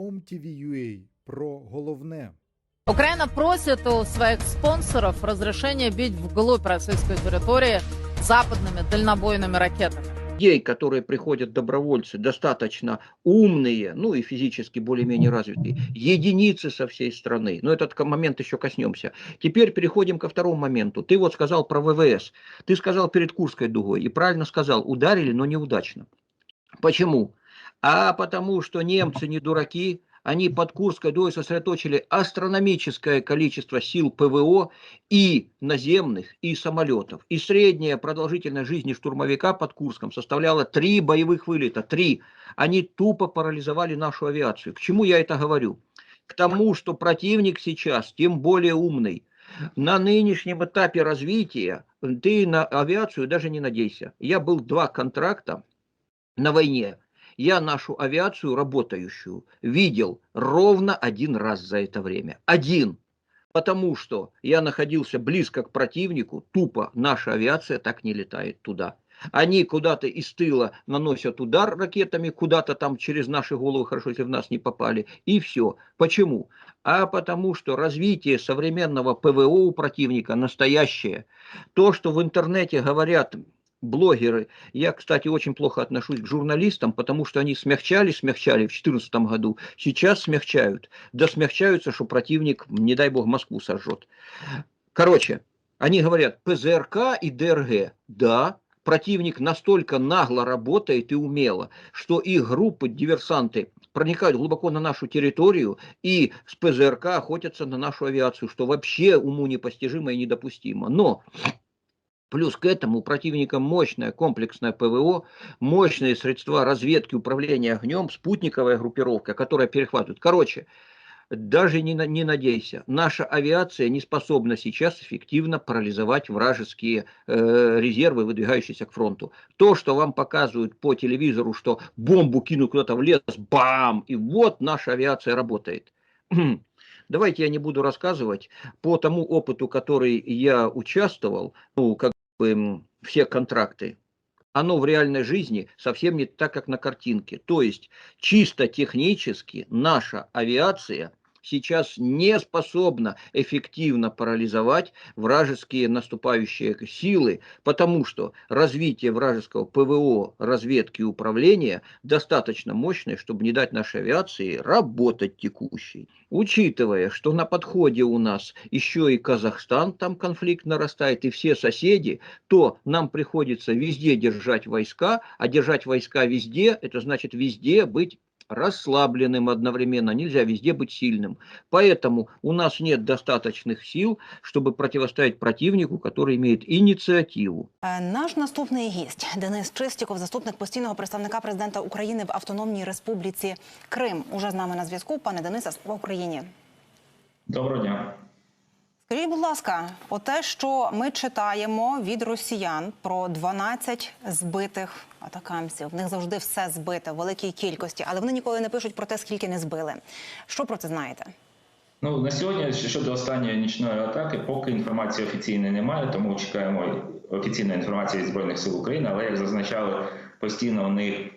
OMTV.ua про головне. Украина просит у своих спонсоров разрешения бить вглубь российской территории западными дальнобойными ракетами. людей, которые приходят добровольцы, достаточно умные, ну и физически более-менее развитые, единицы со всей страны. Но этот ко- момент еще коснемся. Теперь переходим ко второму моменту. Ты вот сказал про ВВС. Ты сказал перед Курской дугой. И правильно сказал, ударили, но неудачно. Почему? А потому что немцы не дураки, они под Курской дугой сосредоточили астрономическое количество сил ПВО и наземных, и самолетов. И средняя продолжительность жизни штурмовика под Курском составляла три боевых вылета. Три. Они тупо парализовали нашу авиацию. К чему я это говорю? К тому, что противник сейчас тем более умный. На нынешнем этапе развития ты на авиацию даже не надейся. Я был два контракта на войне. Я нашу авиацию работающую видел ровно один раз за это время. Один. Потому что я находился близко к противнику, тупо наша авиация так не летает туда. Они куда-то из тыла наносят удар ракетами, куда-то там через наши головы, хорошо, если в нас не попали, и все. Почему? А потому что развитие современного ПВО у противника настоящее. То, что в интернете говорят блогеры, я, кстати, очень плохо отношусь к журналистам, потому что они смягчали, смягчали в 2014 году, сейчас смягчают. Да смягчаются, что противник, не дай бог, Москву сожжет. Короче, они говорят ПЗРК и ДРГ. Да, противник настолько нагло работает и умело, что их группы, диверсанты, проникают глубоко на нашу территорию и с ПЗРК охотятся на нашу авиацию, что вообще уму непостижимо и недопустимо. Но Плюс к этому у противника мощное комплексное ПВО, мощные средства разведки, управления огнем, спутниковая группировка, которая перехватывает. Короче, даже не, не надейся, наша авиация не способна сейчас эффективно парализовать вражеские э, резервы, выдвигающиеся к фронту. То, что вам показывают по телевизору, что бомбу кинут куда-то в лес, бам, и вот наша авиация работает. Давайте я не буду рассказывать по тому опыту, который я участвовал, ну, как все контракты, оно в реальной жизни совсем не так, как на картинке. То есть чисто технически наша авиация сейчас не способна эффективно парализовать вражеские наступающие силы, потому что развитие вражеского ПВО, разведки и управления достаточно мощное, чтобы не дать нашей авиации работать текущей. Учитывая, что на подходе у нас еще и Казахстан, там конфликт нарастает, и все соседи, то нам приходится везде держать войска, а держать войска везде, это значит везде быть расслабленным одновременно, нельзя везде быть сильным. Поэтому у нас нет достаточных сил, чтобы противостоять противнику, который имеет инициативу. Е, Наш наступний гість Денис Чистіков, заступник постійного представника президента України в Автономній Республіці Крим, уже з нами на зв'язку. Пане Денисе, слава Україні. Доброго дня. Скажіть, будь ласка, оте, що ми читаємо від росіян про 12 збитих атакамсів. В них завжди все збите в великій кількості, але вони ніколи не пишуть про те, скільки не збили. Що про це знаєте? Ну на сьогодні щодо останньої нічної атаки, поки інформації офіційної немає, тому чекаємо офіційної інформації від збройних сил України. Але як зазначали постійно, вони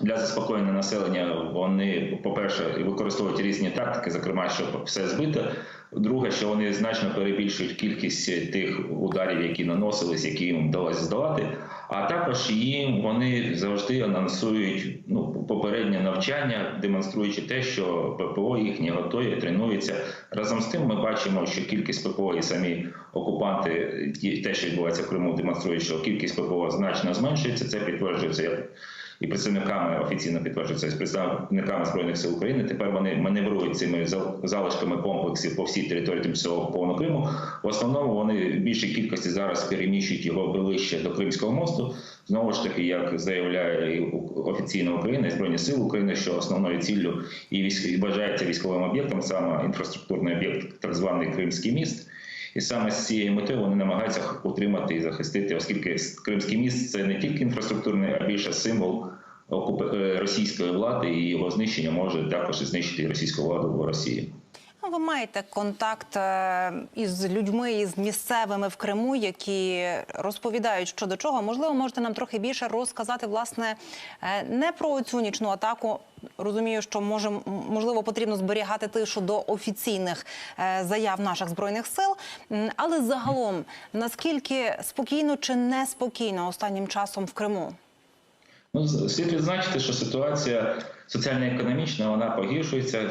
для заспокоєння населення вони, по-перше, використовують різні тактики, зокрема, щоб все збито. Друге, що вони значно перебільшують кількість тих ударів, які наносились, які їм вдалося здолати. А також їм вони завжди анонсують ну попереднє навчання, демонструючи те, що ППО їхні готові, тренуються. Разом з тим, ми бачимо, що кількість ППО і самі окупанти, те, що відбувається в Криму, демонструють, що кількість ППО значно зменшується. Це підтверджується як і представниками офіційно підтверджується з представниками збройних сил України. Тепер вони маневрують цими зал- залишками комплексів по всій території тимчасово окупованого Криму. В основному вони в більшій кількості зараз переміщують його ближче до Кримського мосту. Знову ж таки, як заявляє офіційно Україна і збройні сили України, що основною ціллю і вважається військовим об'єктом саме інфраструктурний об'єкт, так званий Кримський міст. І саме з цієї мети вони намагаються утримати і захистити, оскільки Кримський міст це не тільки інфраструктурний, а більше символ е, російської влади, і його знищення може також знищити російську владу в Росії. Ви маєте контакт е, із людьми, із місцевими в Криму, які розповідають, що до чого. Можливо, можете нам трохи більше розказати, власне, е, не про цю нічну атаку. Розумію, що може, можливо потрібно зберігати тишу до офіційних е, заяв наших збройних сил. Але загалом, наскільки спокійно чи неспокійно останнім часом в Криму? Ну, слід відзначити, що ситуація соціально-економічна вона погіршується,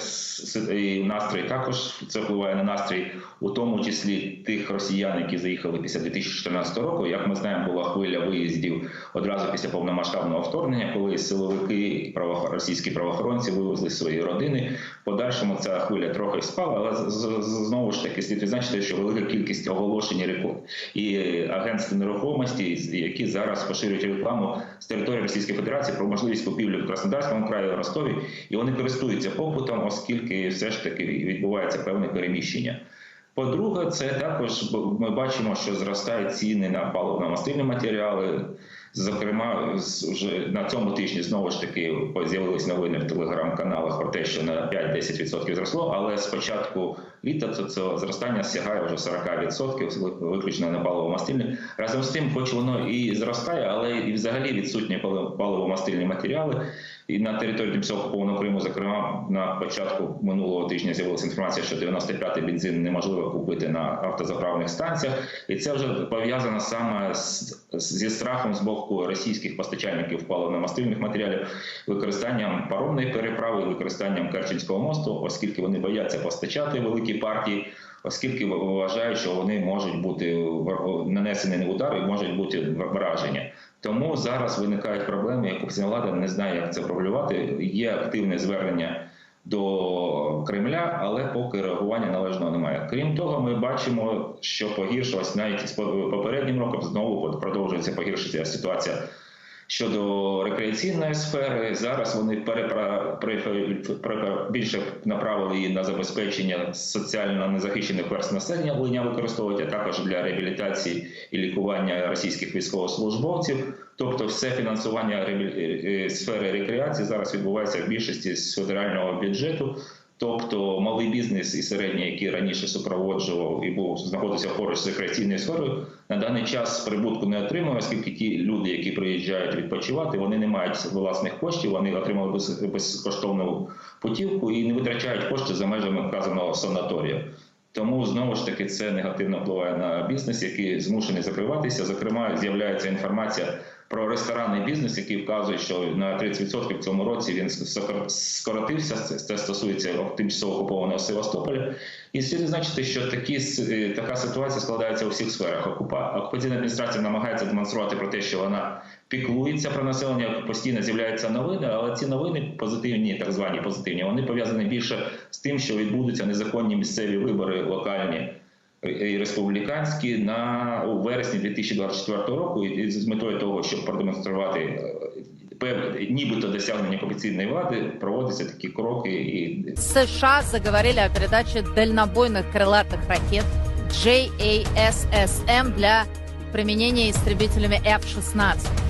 і настрій також це впливає на настрій, у тому числі тих росіян, які заїхали після 2014 року. Як ми знаємо, була хвиля виїздів одразу після повномасштабного вторгнення, коли силовики російські правоохоронці вивезли свої родини. В подальшому ця хвиля трохи спала, але знову ж таки слід відзначити, що велика кількість оголошень реку- і агентств нерухомості, які зараз поширюють рекламу з території Російської Федерації про можливість купівлі в Краснодарському краї, Ростові, і вони користуються попитом, оскільки все ж таки відбувається певне переміщення. По-друге, це також ми бачимо, що зростають ціни на паливно-мастильні матеріали. Зокрема, вже на цьому тижні знову ж таки з'явились новини в телеграм-каналах про те, що на 5-10% зросло, але з початку літа це, це зростання сягає вже 40%, виключно на паливо-мастильні. Разом з тим, хоч воно і зростає, але і взагалі відсутні пали- паливо-мастильні матеріали. І на території тимчасово окупованого Криму, зокрема, на початку минулого тижня з'явилася інформація, що 95-й бензин неможливо купити на автозаправних станціях, і це вже пов'язано саме з, зі страхом з боку російських постачальників паливно-мастильних матеріалів, використанням паромної переправи, використанням Керченського мосту, оскільки вони бояться постачати великі партії. Оскільки вважають, що вони можуть бути нанесені удари, можуть бути враження. Тому зараз виникають проблеми, як влада не знає, як це проблювати. Є активне звернення до Кремля, але поки реагування належного немає. Крім того, ми бачимо, що погіршилась навіть з попереднім роком знову продовжується погіршитися ситуація. Щодо рекреаційної сфери, зараз вони перепра... пере- пере- більше направили її на забезпечення соціально незахищених верст населення волиня використовують, а також для реабілітації і лікування російських військовослужбовців. Тобто, все фінансування реабілі- е, сфери рекреації зараз відбувається в більшості з федерального бюджету. Тобто малий бізнес і середній, який раніше супроводжував і був знаходився поруч з рекреаційною сферою, на даний час прибутку не отримує, оскільки ті люди, які приїжджають відпочивати, вони не мають власних коштів, вони отримали без- безкоштовну путівку і не витрачають кошти за межами вказаного санаторію. Тому знову ж таки це негативно впливає на бізнес, який змушений закриватися. Зокрема, з'являється інформація про ресторанний бізнес, який вказує, що на 30% в цьому році він скоротився. Це, стосується тимчасово окупованого Севастополя. І слід відзначити, що такі е, така ситуація складається у всіх сферах. Окупа окупаційна адміністрація намагається демонструвати про те, що вона піклується про населення. Постійно з'являються новини, але ці новини позитивні, так звані позитивні, вони пов'язані більше з тим, що відбудуться незаконні місцеві вибори локальні і республіканські на у вересні 2024 року, і з метою того, щоб продемонструвати е, певне нібито досягнення окупаційної влади, проводяться такі кроки і США заговорили о передаче дальнобойных крылатых ракет JASSM для применения истребителями F-16.